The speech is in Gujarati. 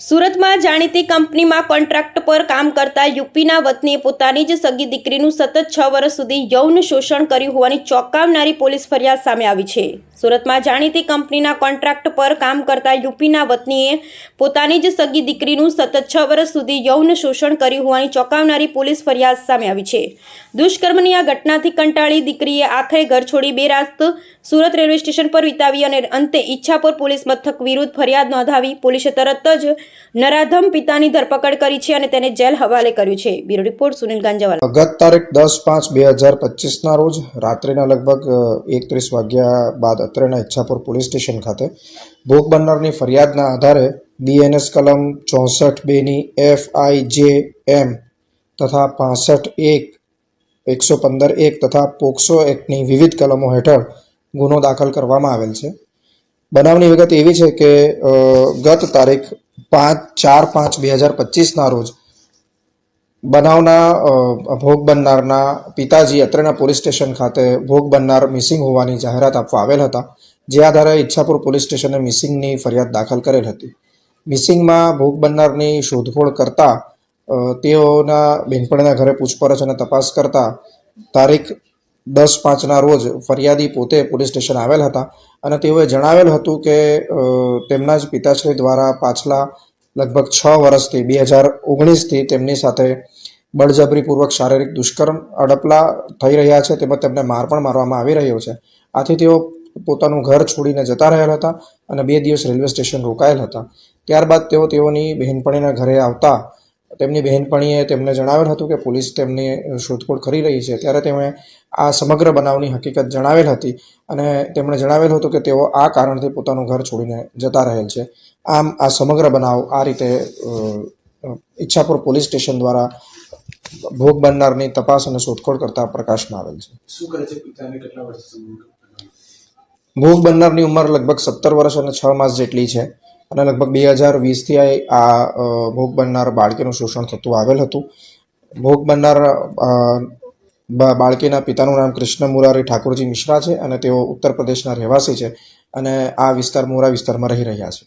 સુરતમાં જાણીતી કંપનીમાં કોન્ટ્રાક્ટ પર કામ કરતા યુપીના વતનીએ પોતાની જ સગી દીકરીનું સતત છ વર્ષ સુધી યૌન શોષણ કર્યું હોવાની ચોંકાવનારી પોલીસ ફરિયાદ સામે આવી છે. સુરતમાં જાણીતી કંપનીના કોન્ટ્રાક્ટ પર કામ કરતા યુપીના વતનીએ પોતાની જ સગી દીકરીનું સતત છ વર્ષ સુધી યૌન શોષણ કર્યું હોવાની ચોંકાવનારી પોલીસ ફરિયાદ સામે આવી છે. દુષ્કર્મની આ ઘટનાથી કંટાળી દીકરીએ આખરે ઘર છોડી બે રાત સુરત રેલવે સ્ટેશન પર વિતાવી અને અંતે ઈચ્છાપુર પોલીસ મથક વિરુદ્ધ ફરિયાદ નોંધાવી પોલીસે તરત જ નરાધમ પિતાની ધરપકડ કરી છે અને તેને જેલ હવાલે કર્યું છે. Bureau report Sunil Ganjawala. ગત તારીખ દસ પાંચ બે હજાર પચીસના રોજ રાત્રિના લગભગ એકત્રીસ વાગ્યા બાદ અત્રેના ઈચ્છાપુર પોલીસ સ્ટેશન ખાતે ભોગ બનનારની ફરિયાદના આધારે બીએનએસ કલમ ચોસઠ બેની એફ આઈ જે એમ તથા પાસઠ એક, એકસો પંદર એક તથા પોક્સો એક્ટની વિવિધ કલમો હેઠળ ગુનો દાખલ કરવામાં આવેલ છે. બનાવની વિગત એવી છે કે ગત તારીખ પાંચ, ચાર, પાંચ, બે હજાર પચીસના રોજ બનાવના ભોગ બનનારના પિતાજી અત્રેના પોલીસ સ્ટેશન ખાતે ભોગ બનનાર મિસિંગ હોવાની જાહેરાત આપવા આવેલ હતા, જે આધારે ઈચ્છાપુર પોલીસ સ્ટેશને મિસિંગની ફરિયાદ દાખલ કરેલ હતી. મિસિંગમાં ભોગ બનનારની શોધખોળ કરતા તેઓના બેનપણીના ઘરે પૂછપરછ અને તપાસ કરતા, તારીખ દસ પાંચના રોજ ફરિયાદી પોતે પોલીસ સ્ટેશન આવેલ હતા અને તેઓએ જણાવેલ હતું કે તેમના જ પિતાશ્રી દ્વારા પાછલા લગભગ છ વર્ષથી, બે હજાર ઓગણીસથી તેમની સાથે બળજબરીપૂર્વક શારીરિક દુષ્કર્મ અડપલા થઈ રહ્યા છે તેમજ તેમને માર પણ મારવામાં આવી રહ્યો છે. આથી તેઓ પોતાનું ઘર છોડીને જતા રહેલ હતા અને બે દિવસ રેલવે સ્ટેશન રોકાયેલ હતા. ત્યારબાદ તેઓ તેઓની બહેનપણીના ઘરે આવતા તેમની બહેનપણીએ તેમને જણાવેલ હતું કે પોલીસ તેમની શોધખોળ કરી રહી છે. ત્યારે તેમણે આ સમગ્ર બનાવની હકીકત જણાવેલ હતી અને તેમણે જણાવેલ હતું કે તેઓ આ કારણથી પોતાનું ઘર છોડીને જતા રહેલ છે. આમ આ સમગ્ર બનાવ આ રીતે ઈચ્છાપુર પોલીસ સ્ટેશન દ્વારા ભોગ બનનારની તપાસ અને શોધખોળ કરતા પ્રકાશમાં આવેલ છે. શું કરે છે? પિતાને કેટલા વર્ષ ભોગ બનનારની ઉંમર લગભગ સત્તર વર્ષ અને છ માસ જેટલી છે. અને લગભગ બે હજાર વીસથી આ ભોગ બનનાર બાળકીનું શોષણ થતું આવેલ હતું. ભોગ બનનાર બાળકીના પિતાનું નામ કૃષ્ણ મુરારી ઠાકોરજી મિશ્રા છે અને તેઓ ઉત્તર પ્રદેશના રહેવાસી છે અને આ વિસ્તાર મોરા વિસ્તારમાં રહી રહ્યા છે.